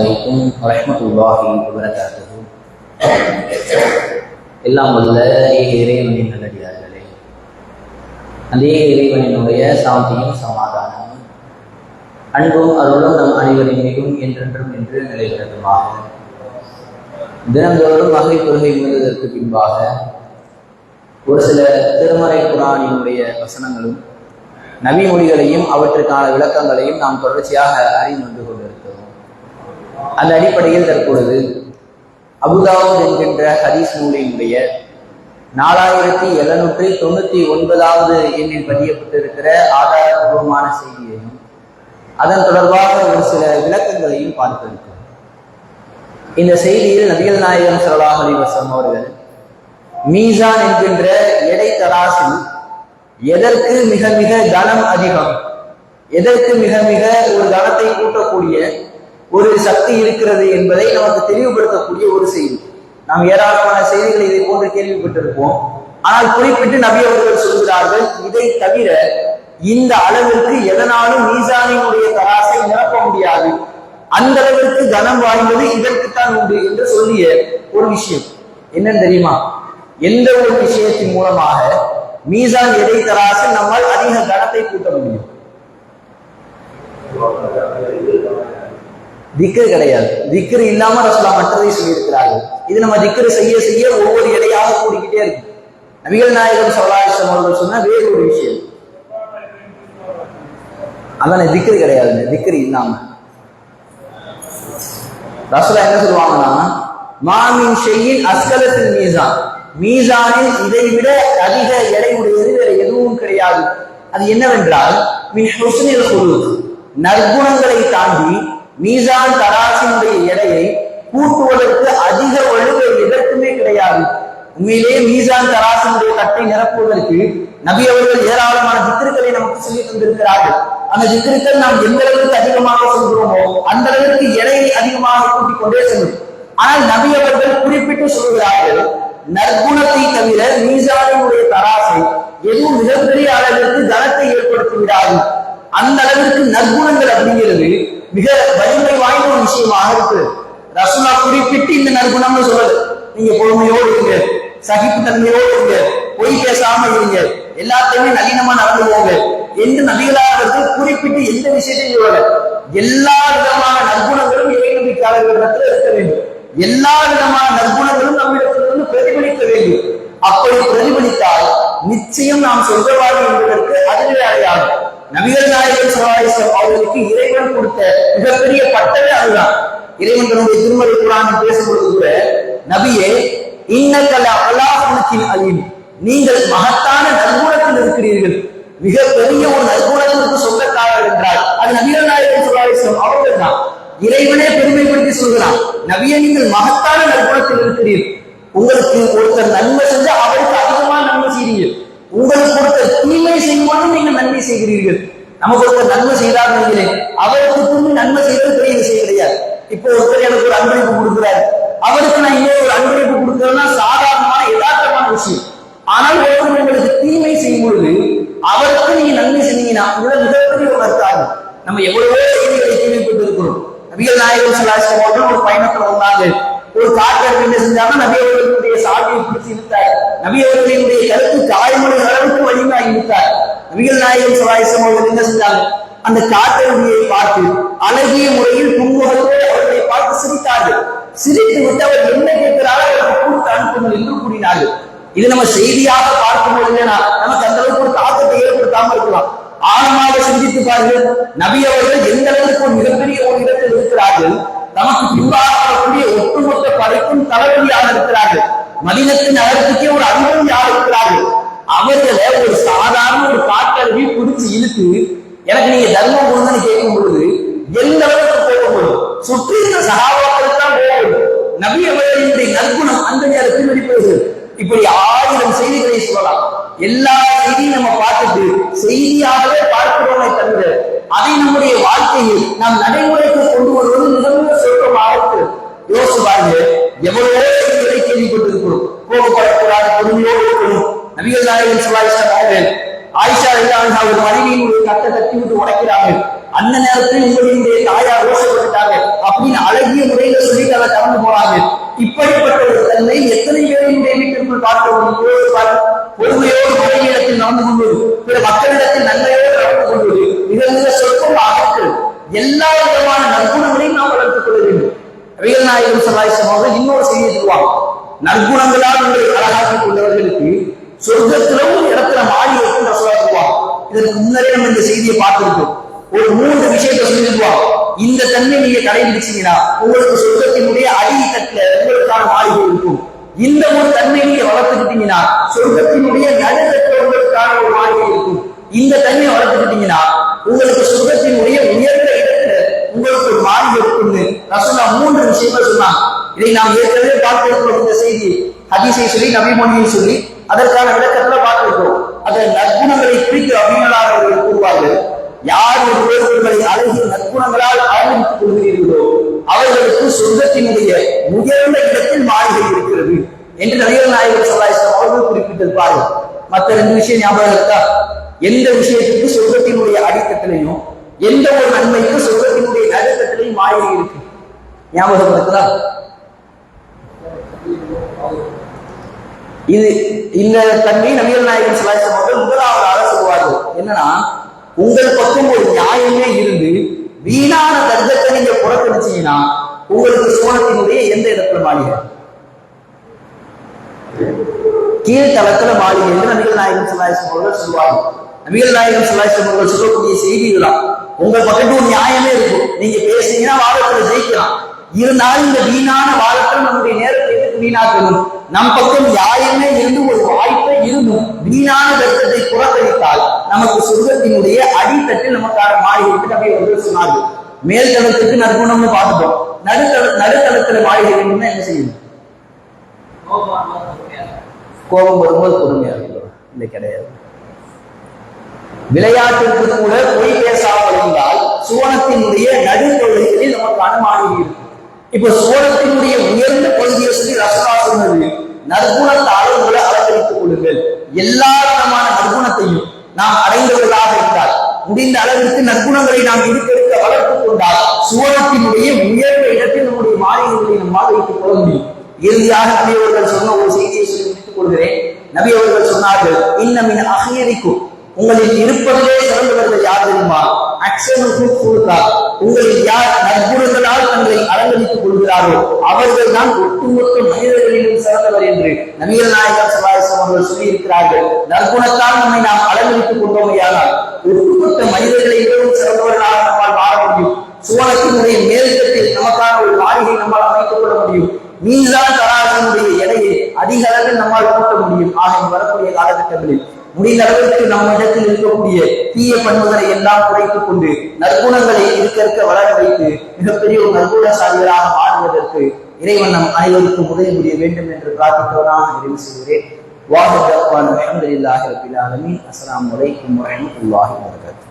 அலைக்கும் வரஹ்மத்துல்லாஹி வபரகாத்துஹு எல்லாம் வல்ல ஏக இறைவனின் நல்லடியார்களே. அதே இறைவனினுடைய சாந்தியும் சமாதானமும் அன்பும் அருளும் நம் அனைவரின் மீதும் என்றென்றும் என்று நிலைபெறட்டுமாக தினந்தோறும் வகை கொள்கை முழுவதற்கு பின்பாக ஒரு சில திருமறை குரானினுடைய வசனங்களும் நவி மொழிகளையும் அவற்றுக்கான விளக்கங்களையும் நாம் தொடர்ச்சியாக அறிந்து கொண்டு அந்த அடிப்படையில் தற்பொழுது அபுதாவூத் என்கின்ற ஹதீஸ் நூலினுடைய நாலாயிரத்தி எழுநூற்றி தொண்ணூத்தி ஒன்பதாவது எண்ணில் பதியப்பட்டிருக்கிற ஆதாரபூர்வமான செய்தியையும் அதன் தொடர்பாக ஒரு சில விளக்கங்களையும் பார்த்திருக்கிறோம். இந்த செய்தியில் நபிகள் நாயகம் ஸல்லல்லாஹு அலைஹி அவர்கள் மீசான் என்கின்ற எடை தராசில் எதற்கு மிக மிக கனம் அதிகம் எதற்கு மிக மிக ஒரு கனத்தை கூட்டக்கூடிய ஒரு சக்தி இருக்கிறது என்பதை நமக்கு தெளிவுபடுத்தக்கூடிய ஒரு செய்தி. நாம் ஏராளமான செய்திகளை இதை போன்று கேள்விப்பட்டிருப்போம். ஆனால் குறிப்பிட்டு நபி அவர்கள் சொல்கிறார்கள் இதை தவிர இந்த அளவிற்கு எதனாலும் மீசானினுடைய தராசை நிரப்ப முடியாது. அந்த அளவிற்கு கனம் வாய்ந்தது இதற்குத்தான் உண்டு என்று சொல்லிய ஒரு விஷயம். என்னன்னு தெரியுமா? எந்த ஒரு விஷயத்தின் மூலமாக மீசான் எடை தராசு நம்மால் அதிக கனத்தை கூட்ட முடியும்? திக்ரு கிடையாது. திக்ரு இல்லாம ரசூலா மற்றதை சொல்லியிருக்கிறார்கள். இது நம்ம திக்ரு செய்ய செய்ய ஒவ்வொரு எடையாக கூடிக்கிட்டே இருக்கு. நபிகள் நாயகம் சல்லாஹம் அவர்கள் சொன்னா வேறு ஒரு விஷயம். அதான திக்ரு கிடையாதுங்க திக்ரு இல்லாம. ரசுலா என்ன சொல்லுவாங்கன்னா மாமின் செய்யின் அஸ்கலத்தின் மீசான். மீசானில் இதை விட அதிக எடை உடையது வேற எதுவும் கிடையாது. அது என்னவென்றால் மின் ஹுஸ்னில் நற்குணங்களை தாண்டி மீசான் தராசினுடைய எடையை கூட்டுவதற்கு அதிக வலுவை எதற்குமே கிடையாது. உண்மையிலே மீசான் தராசினுடைய கட்டை நிரப்புவதற்கு நபி அவர்கள் ஏராளமான தித்திருக்களை நமக்கு சொல்லி தந்திருக்கிறார்கள். அந்த தித்திருக்கள் நாம் எந்த அளவுக்கு அதிகமாக சொல்கிறோமோ அந்த அளவுக்கு எடையை அதிகமாக கூட்டிக் கொண்டே செல்லும். ஆனால் நபி அவர்கள் குறிப்பிட்டு சொல்கிறார்கள் நற்குணத்தை தவிர மீசானினுடைய தராசை எதுவும் மிகப்பெரிய அளவிற்கு தனத்தை ஏற்படுத்தி விடாது. அந்த அளவிற்கு நற்குணங்கள் அப்படிங்கிறது மிக வலிமை வாய்ந்த ஒரு விஷயமாக இருக்கு ரசுல்லா குறிப்பிட்டு இந்த நற்குணம்னு சொல்றது. நீங்க பொறுமையோடு இருங்க. சகிப்பு தன்மையோடு இருங்க. பொய் பேசாம இருங்க. எல்லாத்தையுமே நளினமா நடந்து போங்க. என்று நபிகளாளர்கள் குறிப்பிட்டு எந்த விஷயத்தையும் சொல்லல எல்லா விதமான நற்குணங்களும் இறை நம்பிக்கையாளர்களிடத்தில் இருக்க வேண்டும். எல்லா விதமான நற்குணங்களும் நம்மிடத்திலிருந்து பிரதிபலிக்க வேண்டும். அப்படி பிரதிபலித்தால் நிச்சயம் நாம் சொல்றவாறு என்று அதுவே அடையாளம் நபிகள் நாயகன் சலாஹம் அவர்களுக்கு இறைவன் கொடுத்த மிகப்பெரிய பட்டமே அதுதான். இறைவன் தன்னுடைய திருமலை குரான் பேசும்பொழுது கூட நபியே இன்னக்கல அல்லாஹுலத்தின் நீங்கள் மகத்தான நற்குணத்தில் இருக்கிறீர்கள். மிக பெரிய ஒரு நற்குணத்திற்கு சொந்தக்காரர் என்றால் அது நபிகள் நாயகன் சலாஹம் அவர்கள் தான். இறைவனே பெருமைப்படுத்தி சொல்கிறான் நபியை நீங்கள் மகத்தான நற்குணத்தில் இருக்கிறீர்கள். உங்களுக்கு ஒருத்தர் நன்மை செஞ்சா அவருக்கு அதிகமான நன்மை செய்கிறீர்கள். உங்களுக்கு கொடுத்த தீமை செய்யும்போது நீங்கள் நன்மை செய்கிறீர்கள். நமக்கு ஒருத்தர் நன்மை செய்தார் நினைக்கிறேன் அவருக்கு திரும்பி நன்மை செய்வது பெரிய விஷயம் கிடையாது. இப்போ ஒருத்தர் எனக்கு ஒரு அன்பளிப்பு கொடுக்குறாரு. அவருக்கு நான் இன்னொரு ஒரு அன்பளிப்பு கொடுக்கறதுனா சாதாரணமான யதார்த்தமான விஷயம். ஆனால் ஒருவர் உங்களுக்கு தீமை செய்யும் பொழுது அவருக்கு நீங்க நன்மை செஞ்சீங்கன்னா உங்களை மிகப்பெரிய ஒரு நம்ம எவ்வளவோ செய்திகளை கேள்விப்பட்டு இருக்கிறோம் நபிகள் நாயகம் சிலாசி ஒரு பயணத்துல வந்தாங்க. ஒரு காட்டர் என்ன செஞ்சாங்க நபி அவர்களுடைய சாட்டியை பிடிச்சு இழுத்தார் கருத்து அளவுக்கு வலிமையாக இழுத்தார் நபிகள் நாயகம் சவாயசம் அவர்கள் என்ன செஞ்சாங்க அந்த காட்டருவியை பார்த்து அழகிய முறையில் புன்முகத்தோடு அவர்களை பார்த்து சிரித்தார்கள். சிரித்து விட்டு அவர் என்ன கேட்கிறாரோ அவருக்கு கொடுத்து அனுப்புங்கள் என்று கூறினார்கள். இது நம்ம செய்தியாக பார்க்கும் பொழுது நமக்கு அந்த அளவுக்கு ஒரு தாக்கத்தை ஏற்படுத்தாம இருக்கலாம். ஆழமாக சிந்தித்து பாருங்கள் நபி அவர்கள் எந்த அளவுக்கு ஒரு மிகப்பெரிய ஒரு இடத்தில் இருக்கிறார்கள் நமக்கு பின்பாக ஒட்டுமொத்த படைக்கும் தளபதியாக இருக்கிறார்கள். மதினத்தின் நகரத்துக்கே ஒரு அதிபதியாக இருக்கிறார்கள்? அவர்களை ஒரு சாதாரண ஒரு காட்டருவி பிடிச்சு இழுத்து எனக்கு நீங்க தர்மம் கொடுங்கன்னு கேட்கும் பொழுது எந்த அளவுக்கு போக முடியும் சுற்றி இருந்த சகாபாக்களுக்கு தான் போக முடியும் நபி அவர்களினுடைய நற்குணம் அந்த நேரத்தில் வெளிப்படுகிறது. இப்படி ஆயிரம் செய்திகளை சொல்லலாம். எல்லா செய்தியும் நம்ம பார்த்துட்டு செய்தியாகவே பார்க்கிறோமே தவிர அதை நம்முடைய வாழ்க்கையில் நாம் நடைமுறைக்கு கொண்டு வருவது மிக சுலபமாக இருக்கு யோசிச்சு பாருங்க எவ்வளவோ செய்திகளை கேள்விப்பட்டிருக்கிறோம் கோபப்படக்கூடாது பொறுமையோடு இருக்கணும் நபிகள் நாயகன் சுல்லாஸ்லாம் அவர்கள் ஆயிஷா இல்லாமல் ஒரு மனைவியின் ஒரு கட்டை தட்டி விட்டு உடைக்கிறாங்க அந்த நேரத்தில் உங்களுடைய தாயார் ரோஷப்பட்டுட்டாங்க அப்படின்னு அழகிய முறையில சொல்லிட்டு அதை கடந்து போறாங்க. இப்படிப்பட்ட ஒரு தன்மை எத்தனை பேருடைய வீட்டிற்குள் பார்க்க முடியும்? பொறுமையோடு மனைவியிடத்தில் நடந்து கொள்வது பிற மக்களிடத்தில் நன்மையோடு நடந்து கொள்வது மிக மிக சொற்பம் ஆகட்கள் எல்லா விதமான நற்குணங்களையும் நாம் வளர்த்துக் கொள்ள வேண்டும். ரயில் நாயகம் சல்லாஹம் அவர்கள் இன்னொரு செய்தியை சொல்லுவாங்க. நற்குணங்களால் உங்களை அழகாக்கிக் கொண்டவர்களுக்கு சொர்க்கத்திலும் இடத்துல மாறி இருக்கும் ரசோதா சொல்லுவாங்க இதற்கு முன்னரே நம்ம இந்த செய்தியை பார்த்திருக்கோம். ஒரு மூன்று விஷயத்தை சொல்லிடுவாங்க இந்த தன்மை நீங்க கடைபிடிச்சீங்கன்னா உங்களுக்கு சொர்க்கத்தினுடைய அடித்தட்டுல உங்களுக்கான மாளிகை இருக்கும். இந்த ஒரு தன்மை நீங்க வளர்த்துக்கிட்டீங்கன்னா சொர்க்கத்தினுடைய நடுத்தட்டுல உங்களுக்கான ஒரு மாளிகை இருக்கும். இந்த தன்மையை வளர்த்துக்கிட்டீங்கன்னா உங்களுக்கு சொர்க்கத்தினுடைய உயர்ந்த இடத்துல உங்களுக்கு ஒரு மாளிகை இருக்கும்னு ரசோலா மூன்று விஷயங்கள் சொன்னாங்க இதை நாம் ஏற்கனவே பார்த்திருக்கிறோம் இந்த செய்தி. ஹதீஸை சொல்லி நபிமொழியை சொல்லி அதற்கான விளக்கத்துல பார்த்திருக்கிறோம். அந்த நற்குணங்களை குறித்து அபிமலாக அவர்கள் கூறுவார்கள். யார் ஒருவர் உங்களை அழகிய நற்குணங்களால் ஆரம்பித்துக் கொள்கிறீர்களோ அவர்களுக்கு சொந்தத்தினுடைய உயர்ந்த இடத்தில் மாளிகை இருக்கிறது என்று நபிகள் நாயகர் சல்லாஹம் அவர்கள் குறிப்பிட்டிருப்பார்கள். மற்ற ரெண்டு விஷயம் ஞாபகம் இருக்கா? எந்த விஷயத்துக்கு சொர்க்கத்தினுடைய அடித்தட்டிலையும் எந்த ஒரு நன்மைக்கு சொர்க்கத்தினுடைய நடுத்தட்டிலையும் மாளிகை இருக்கு? ஞாபகம் இருக்குதா இது இந்த தன்மை நபிகள் நாயகன் சலாசம் அவர்கள் முதலாவதாக சொல்வார்கள் என்னன்னா உங்கள் பக்கம் ஒரு நியாயமே இருந்து வீணான தர்க்கத்தை நீங்க புறக்கணிச்சீங்கன்னா உங்களுக்கு சோழத்தினுடைய எந்த இடத்துல மாளிகை? கீழ்த்தளத்துல மாளிகை என்று நபிகள் நாயகன் சலாசம் அவர்கள் சொல்லுவாங்க. நபிகள் நாயகன் சலாசம் அவர்கள் சொல்லக்கூடிய செய்திகளாம் உங்க பக்கத்து ஒரு நியாயமே இருக்கும். நீங்க பேசுனீங்கன்னா வாதத்துல ஜெயிக்கலாம். இருந்தாலும் இந்த வீணான வாதத்தில் நம்முடைய நேரத்தை எதுக்கு வீணாக்கணும் நம் பக்கம் யாருமே இருந்து ஒரு வாய்ப்பே இருந்தும் வீணான தர்க்கத்தை புறக்கணித்தால் நமக்கு சொர்க்கத்தினுடைய அடித்தட்டில் நமக்கான மாளிகைக்கு நபி வந்து சொன்னார்கள். மேல் தளத்துக்கு நற்குணம்னு பார்த்துட்டோம். நடுத்தள நடுத்தளத்துல மாளிகை வேணும்னா என்ன செய்யணும் கோபம் வரும்போது பொறுமையா இருக்கணும் இல்லை கிடையாது. விளையாட்டிற்கு கூட பொய் பேசாமல் இருந்தால் சுவனத்தினுடைய நடுத்தொழில்களில் நமக்கு அனுமானம் இருக்கும். இப்ப சோழத்தினுடைய உயர்ந்த பகுதியை சொல்லி ரசனா சொன்னது. நற்குணத்தால் உங்களை அலங்கரித்துக் கொள்ளுங்கள். எல்லா விதமான நற்குணத்தையும் நாம் அடைந்தவர்களாக இருந்தால் முடிந்த அளவிற்கு நற்குணங்களை நாம் இருக்க வளர்த்துக் கொண்டால் சுவனத்தினுடைய உயர்ந்த இடத்தில் நம்முடைய மாநிலங்களை நம்மால் வைத்துக் கொள்ள முடியும். இறுதியாக நபி அவர்கள் சொன்ன ஒரு செய்தியை சொல்லி முடித்துக் கொள்கிறேன். நபி அவர்கள் சொன்னார்கள் இன்னமின் அகையரிக்கும் உங்களில் இருப்பதிலே சிறந்தவர்கள் யார் தெரியுமா? அக்ஷனுக்கு கொடுத்தார் உங்களில் யார் நற்குணங்களால் தங்களை அலங்கரித்துக் கொள்கிறாரோ அவர்கள் தான் ஒட்டுமொத்த மனிதர்களிலும் சிறந்தவர் என்று நபிகள் நாயகர் சலாசம் அவர்கள் சொல்லியிருக்கிறார்கள். நற்குணத்தால் நம்மை நாம் அலங்கரித்துக் கொண்டோமையானால் ஒட்டுமொத்த மனிதர்களை மிகவும் சிறந்தவர்களாக நம்மால் வாழ முடியும். சுவனத்தினுடைய மேல்கட்டில் நமக்கான ஒரு மாளிகை நம்மால் அமைத்துக் கொள்ள முடியும். மீசான் தராசனுடைய எடையை அதிக அளவில் நம்மால் கூட்ட முடியும். ஆக வரக்கூடிய காலகட்டங்களில் முடிந்த அளவிற்கு நம்ம இடத்தில் இருக்கக்கூடிய தீய பண்புகளை எல்லாம் குறைத்துக் கொண்டு நற்குணங்களை இருக்க இருக்க வளர வைத்து மிகப்பெரிய ஒரு நற்குணசாலிகளாக மாறுவதற்கு இறைவன் நம் அனைவருக்கும் உதவி முடிய வேண்டும் என்று பிரார்த்திப்பதாக நிறைவு செய்கிறேன். வாஹத் அல்ஹம்துலில்லாஹி ரபில் ஆலமீன். அஸ்லாம் வலைக்கும் வரமத்துல்லாஹி வபரகாத்துஹு.